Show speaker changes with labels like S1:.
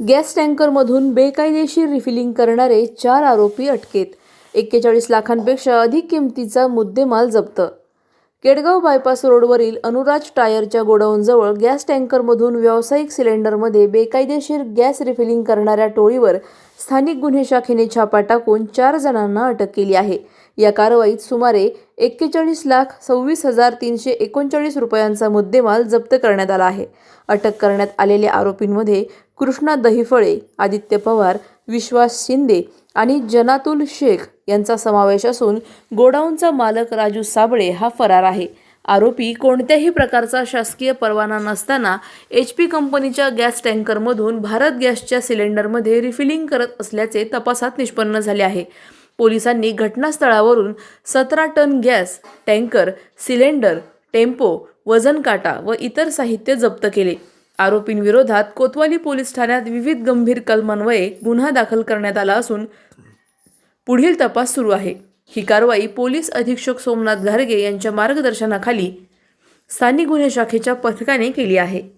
S1: Gas टँकरमधून बेकायदेशीर refilling करणारे चार आरोपी अटकेत. एक्केचाळीस लाखांपेक्षा अधिक किमतीचा मुद्देमाल जप्त केडगाव बायपास रोडवरील अनुराज टायरच्या गोडाऊनजवळ गॅस टँकरमधून व्यावसायिक सिलेंडरमध्ये बेकायदेशीर गॅस रिफिलिंग करणाऱ्या टोळीवर स्थानिक गुन्हे शाखेने छापा टाकून चार जणांना अटक केली आहे. या कारवाईत सुमारे एक्केचाळीस लाख सव्वीस हजार तीनशे एकोणचाळीस रुपयांचा मुद्देमाल जप्त करण्यात आला आहे. अटक करण्यात आलेल्या आरोपींमध्ये कृष्णा दहिफळे आदित्य पवार विश्वास शिंदे आणि जनातुल शेख यांचा समावेश असून गोडाऊनचा मालक राजू साबळे हा फरार आहे. आरोपी कोणत्याही प्रकारचा शासकीय परवाना नसताना एच पी कंपनीच्या गॅस टँकरमधून भारत गॅसच्या सिलेंडरमध्ये रिफिलिंग करत असल्याचे तपासात निष्पन्न झाले आहे. पोलिसांनी घटनास्थळावरून सतरा ton gas tanker cylinder tempo वजन काटा व इतर साहित्य जप्त केले. आरोपींविरोधात कोतवाली पोलीस ठाण्यात विविध गंभीर कलमान्वये गुन्हा दाखल करण्यात आला असून पुढील तपास सुरू आहे. ही कारवाई पोलीस अधीक्षक सोमनाथ घारगे यांच्या मार्गदर्शनाखाली स्थानिक गुन्हे शाखेच्या पथकाने केली आहे.